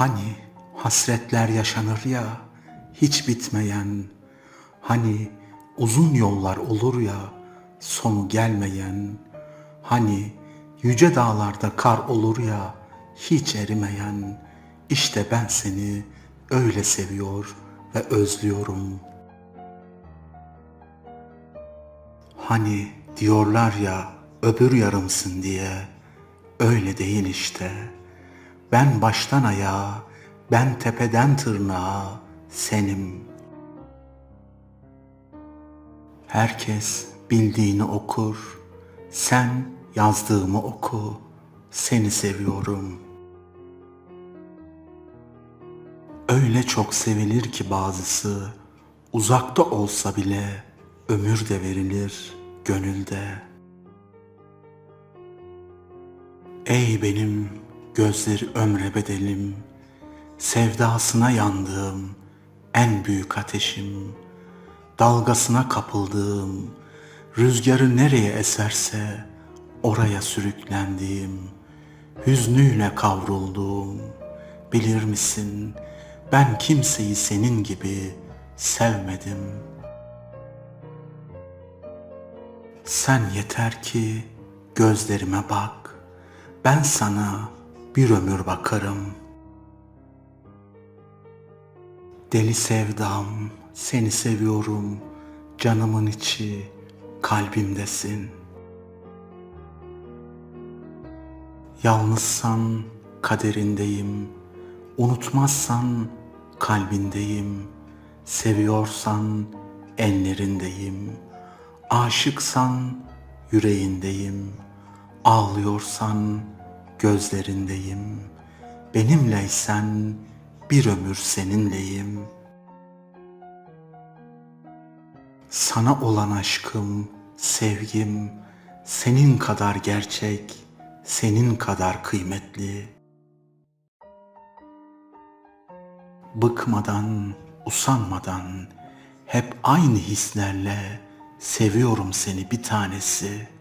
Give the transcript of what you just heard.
Hani hasretler yaşanır ya hiç bitmeyen. Hani uzun yollar olur ya sonu gelmeyen. Hani yüce dağlarda kar olur ya hiç erimeyen. İşte ben seni öyle seviyor ve özlüyorum. Hani diyorlar ya öbür yarımsın diye. Öyle değil işte. Ben baştan ayağa, ben tepeden tırnağa senim. Herkes bildiğini okur. Sen yazdığımı oku. Seni seviyorum. Öyle çok sevilir ki bazısı uzakta olsa bile ömür de verilir gönülde. Ey benim gözleri ömre bedelim, sevdasına yandığım en büyük ateşim, dalgasına kapıldığım, rüzgarı nereye eserse oraya sürüklendiğim, hüznüyle kavrulduğum, bilir misin ben kimseyi senin gibi sevmedim. Sen yeter ki gözlerime bak, ben sana bir ömür bakarım. Deli sevdam, seni seviyorum, canımın içi, kalbimdesin. Yalnızsan kaderindeyim, unutmazsan kalbindeyim, seviyorsan ellerindeyim, aşıksan yüreğindeyim, ağlıyorsan gözlerindeyim, benimleysen bir ömür seninleyim. Sana olan aşkım, sevgim, senin kadar gerçek, senin kadar kıymetli. Bıkmadan, usanmadan, hep aynı hislerle seviyorum seni bir tanesi.''